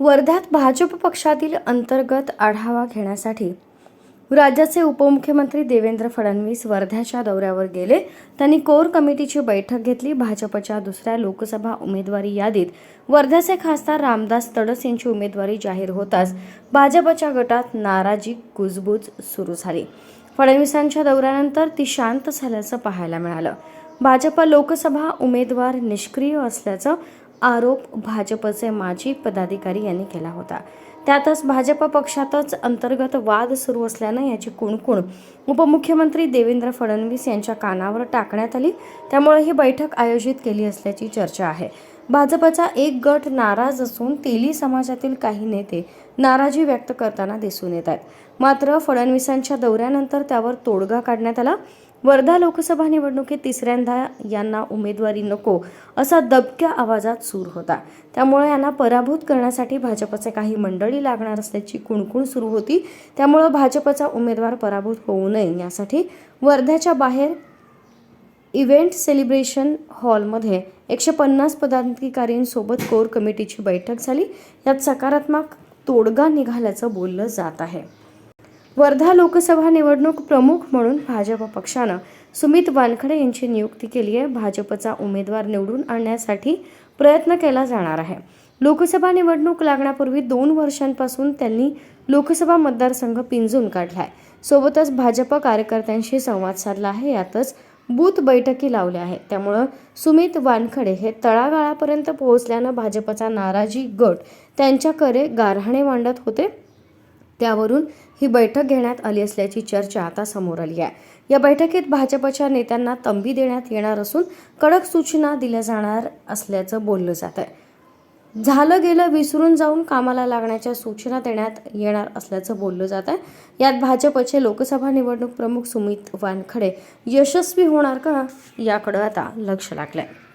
वर्ध्यात भाजप पक्षातील अंतर्गत आढावा घेण्यासाठी राज्याचे उपमुख्यमंत्री देवेंद्र फडणवीस वर्ध्याच्या दौऱ्यावर गेले. त्यांनी कोर कमिटीची बैठक घेतली. भाजपच्या दुसऱ्या लोकसभा उमेदवारी यादीत वर्ध्याचे खासदार रामदास तडस यांची उमेदवारी जाहीर होताच भाजपच्या गटात नाराजी कुजबूज सुरू झाली. फडणवीसांच्या दौऱ्यानंतर ती शांत झाल्याचं पाहायला मिळालं. भाजप लोकसभा उमेदवार निष्क्रिय असल्याचं आरोप भाजपचे माजी पदाधिकारी यांनी केला होता. त्यातच भाजप पक्षातच अंतर्गत वाद सुरू असल्यानं याची कुणकुण उपमुख्यमंत्री देवेंद्र फडणवीस यांच्या कानावर टाकण्यात आली. त्यामुळे ही बैठक आयोजित केली असल्याची चर्चा आहे. भाजपचा एक गट नाराज असून तेली समाजातील काही नेते नाराजी व्यक्त करताना दिसून येत आहेत. मात्र फडणवीसांच्या दौऱ्यानंतर त्यावर तोडगा काढण्यात आला. वर्धा लोकसभा निवडणुकीत तिसऱ्यांदा यांना उमेदवारी नको असा दबक्या आवाजात सूर होता. त्यामुळे यांना पराभूत करण्यासाठी भाजपचे काही मंडळी लागणार असल्याची कुणकुण सुरू होती. त्यामुळं भाजपचा उमेदवार पराभूत होऊ नये यासाठी वर्ध्याच्या बाहेर इव्हेंट सेलिब्रेशन हॉलमध्ये एकशे पन्नास पदाधिकाऱ्यांसोबत कोर कमिटीची बैठक झाली. यात सकारात्मक तोडगा निघाल्याचं बोललं जात आहे. वर्धा लोकसभा निवडणूक प्रमुख म्हणून भाजप पक्षानं सुमित वानखडे यांची नियुक्ती केली आहे. भाजपचा उमेदवार निवडून आणण्यासाठी प्रयत्न केला जाणार आहे. लोकसभा निवडणूक लागण्यापूर्वी दोन वर्षांपासून त्यांनी लोकसभा मतदारसंघ पिंजून काढलाय. सोबतच भाजप कार्यकर्त्यांशी संवाद साधला आहे. यातच बूथ बैठकी लावल्या आहेत. त्यामुळं सुमित वानखडे हे तळागाळापर्यंत पोहोचल्यानं भाजपचा नाराजी गट त्यांच्याकडे गारहाणे मांडत होते. त्यावरून ही बैठक घेण्यात आली असल्याची चर्चा आता समोर आली आहे. या बैठकीत भाजपच्या नेत्यांना तंबी देण्यात येणार असून कडक सूचना दिल्या जाणार असल्याचं बोललं जात आहे. झालं गेलं विसरून जाऊन कामाला लागण्याच्या सूचना देण्यात येणार असल्याचं बोललं जात आहे. यात भाजपचे लोकसभा निवडणूक प्रमुख सुमित वानखडे यशस्वी होणार का याकडं आता लक्ष लागलं आहे